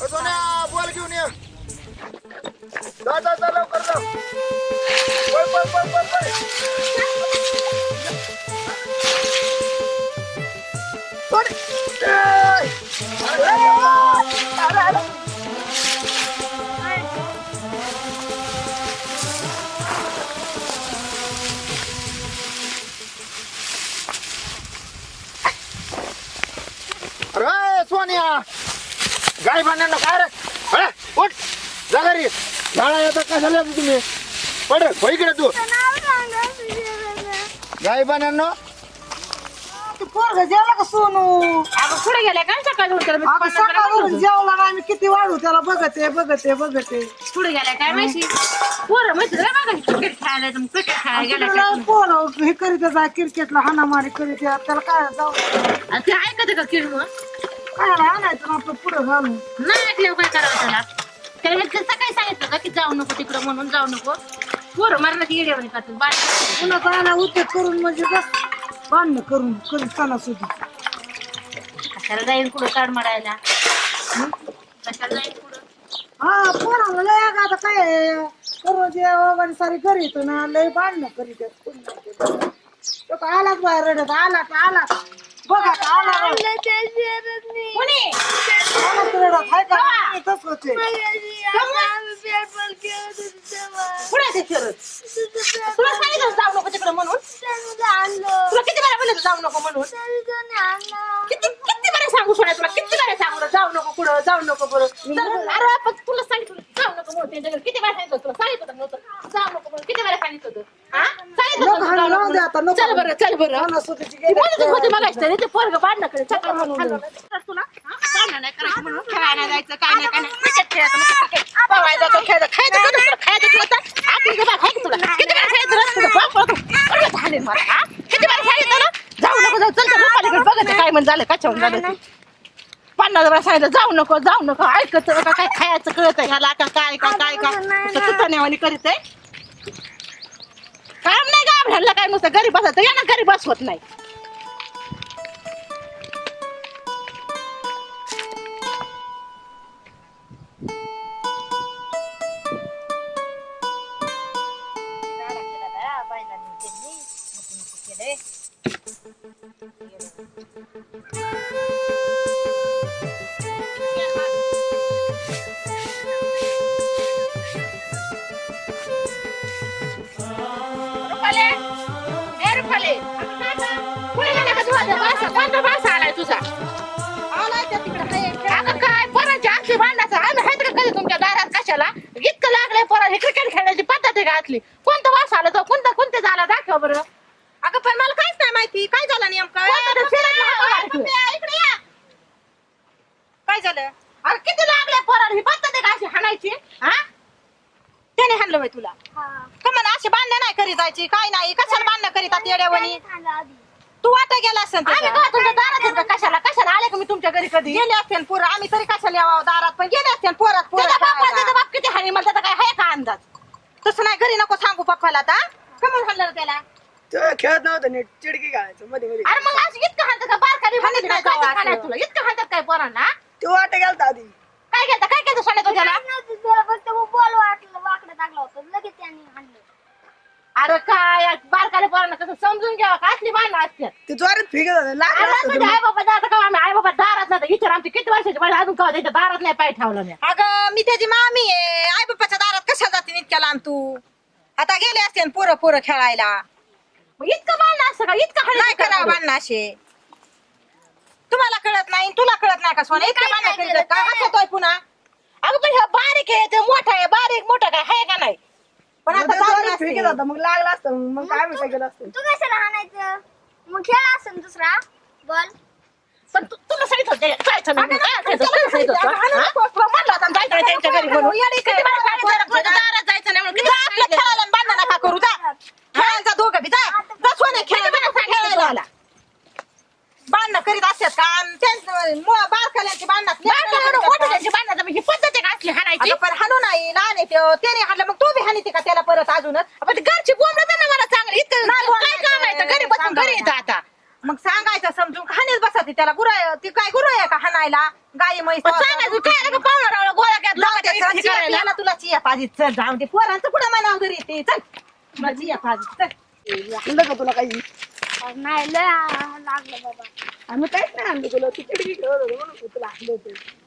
अ, सोन्या घेऊन ये. जा जा जा लवकर जा. सोन्या गाय बांधणार काय रे? उठ. जा घरी. झाडा येतात कशाला येतो तुम्ही? पड. हो इकडे तू. गाय तू पोरग जेवला का सोनू? अगं गेल्या काय सकाळी उठल्या अगं सकाळवरून जेवला ना आम्ही किती वाढू त्याला बघते बघते बघते. पुढे गेल्या? काय माहिती? पोरं माहिती बघा क्रिकेट खेळायला तर क्रिकेट खेळायला गेल्या काय पोरं हे करीत जा क्रिकेटला हाणामारी करीत. त्याला काय जाऊ आणि ते ऐकते का किड मग काय आणायचं ना आपलं पुढं घालून नाही ऐकल्यावर काय करावं त्याला. त्याला सकाळी सांगितलं का की जाऊ नको तिकडं म्हणून जाऊ नको. पोरं मारण्याची येड्यावणी करतात बाळ पुन्हा काय उद्योग करून म्हणजे बस बांधणं करून करून सणासुदी कशाला जाईल पुढं काढ मारायला हं? कशाला जाईल पुढं हा पोराला लय अगं आता काय आहे, करून जे वगैरे सारी घरी येतो ना लय बांधणं करीत आहेत. पुन्हा ते. तो का आलाच बाहेर रडत आला का आला बघा का? आला रडत. कोणी आलाच रडत हाय का तसंच आहे. पुढे ते फिरत तुला सांगितलं जाऊ नको तिकडं म्हणून तुला किती वेळा बोलत जाऊ नको म्हणून किती किती वेळा सांगू सोडा तुला किती वेळा सांगू ना, जाऊ नको पुढं जाऊ नको पुढं तर- अरे पण तुला सांगितलं जाऊ नको म्हणून त्यांच्याकडे किती वेळा सांगितलं तुला सांगितलं होतं नव्हतं जाऊ नको म्हणून किती वेळा सांगितलं होतं हा? सांगितलं नको होतं हाणू, जाऊ राहू दे आता, नको नको. चल बरं चल बरं सणासुदीची ती गेली. बोलतच होती मगाशी तरी ते पोरग बांधणं करे म्हणून तुला हा? बांधणं नाही करायचं म्हणून खेळायला जायचं काय नाही काय नाही क्रिकेट खेळायचं नुसतं क्रिकेट. पवायला जायचं, खेळायचं खायचं कधी तुला खायचं तुला तर आखरी बाबा खायचं तुला किती वेळा सांगितलं? तुझं बाप पळतो. झाले मला हा? किती वेळा सांगितलं ना जाऊ नको जाऊ चल रुपालीकडे बघायचं काय म्हणून झालं कशावरून झालं ते. पन्नास वेळा सांगितलं जाऊ नको जाऊ नको ऐकत काय खायचं कळत ह्याला का काय का काय का तुटण्यावानी करीत आहे काम नाही का ह्याला काय नुसतं घरी बसायचं या ना घरी बसवत नाही रुपाले ए रुपाले कुणी गेला का तुझा भाषा कोणता भाषा आलाय तुझा आलाय त्या तिकडे अगं काय पोरांची आखली भांडायचं आम्ही आहेत का कधी तुमच्या दारात? कशाला? इतकं लागलंय पोरा हे क्रिकेट का असली कोणता भाषा आला तो? कोणता कोणते झाला? दाखव बरं. अगं पण मला काहीच नाही माहिती. काय झालं नेमकं? कोणतं ते. इकडे या. काय झालं? अरे किती लागले पोराला ही पद्धत आहे का अशी हाणायची हा? त्याने हाणलं होय तुला. का म्हणा अशी बांधणं नाही करी जायची? काय नाही? कशाला बांधणं करीतात येड्यावणी तू वाटा गेला असेल आम्ही का? तुमच्या दारात का कशाला कशाला आले का मी तुमच्या घरी कधी? गेले असते पोरं. आम्ही तरी कशाला यावं दारात? पण गेले असते पोरात त्याचा बाप त्याचा बाप किती हाणी मला त्याचा काय आहे का? तसं नाही घरी नको सांगू पप्पाला आता. का म्हणून हाणलं रे त्याला. ते खेळत नव्हतं नीट चिडकी घालायचं मध्ये मध्ये. अरे मग इतकं हाणतात का? बारकाली हाणत काय गावात. तुला. इतकं हाणतात काय पोरांना? तो वाट गेलता आधी. काय घेता काय घेता सोन्या तो त्याला फक्त बॉल वाटलं वाकडं टाकलं होतं. लगेच त्यांनी आणलं अरे काय बारकाले पोरांना कसं समजून घ्यावं का? असली भांडणं असतात. ते जोरात फेकत होता लागलं आम्हाला असतं आई बाबा जाता का आम्ही आई बाबा दारात नाही विचार आमची किती वर्षाची अजून का त्याच्या दारात नाही पाय ठेवलं नाही अगं मी त्याची मामी आहे. आई बाप्पाच्या दारात कशाला जाते इतक्या लांब तू? आता गेले असते पोरं पोरं खेळायला. मग इतकं भांडणं असतं का? इतकं नाही हाणायचं करावं? बांधणं असे. तुम्हाला कळत नाही तुला कळत नाही का सोना? इतकं बांधणं आहेत का हसतोय पुन्हा? अगं पण ह्या बारीक आहे ते मोठा आहे. बारीक मोठा काय? आहे का नाही? पण आता मग. फेकत होता, लागला असतं. मग काय काय केलं असतं? तू कशाला हाणायचं? मग खेळा असेल दुसरा. बॉल. पण तू- तुला सांगितलं होतं, जायचं नाही म्हणून. काय असायचं? तुला सांगितलं होतं, हा? होतं, नाही त्यांच्या घरी म्हणून. किती वेळा सांगितलं, तुला दारात जायचं नाही म्हणून. किती वेळा सांगितलं? खेळायला आणि भांडण नका करू जा खेळायला जा दोघं बी जा जा सोने खेळायला खेळायला आला भांडणं करीत असतात का आणि त्यांचं मु- बारकाल्यांची भांडणात बारकाला म्हणून मोठं त्यांची भांडणं म्हणजे पद्धत आहे का असली हाणायची? अगं पण हाणू नाही लहान आहे त्यो. त्याने हाणलं मग तू बी हानीते का त्याला परत अजूनच आपण ती घरची बोंबलं तर ना मला चांगली इतकं नाही काय काम आहे तर घरी बसून घरी येतं आता मग सांगायचं समजून हानीच बसा ती त्याला गुराय ती काय गुराय आहे का हाणायला? गाई म्हैस पण सांगायचं काय आलं का पाहुणा रावळा गोळा घ्या चिया करायला. प्यायला तुला चिया पाहिजे चल जाऊ दे पोरांचं कुठं मनावर घरी? येते चल मला चिया पाहिजे चल. आणलं का तुला काही? नाही लय लागलं बाबा. आम्ही काहीच नाही आणलं तुला तू चिडकी खेळत होती म्हणून तुला आणलं होतं.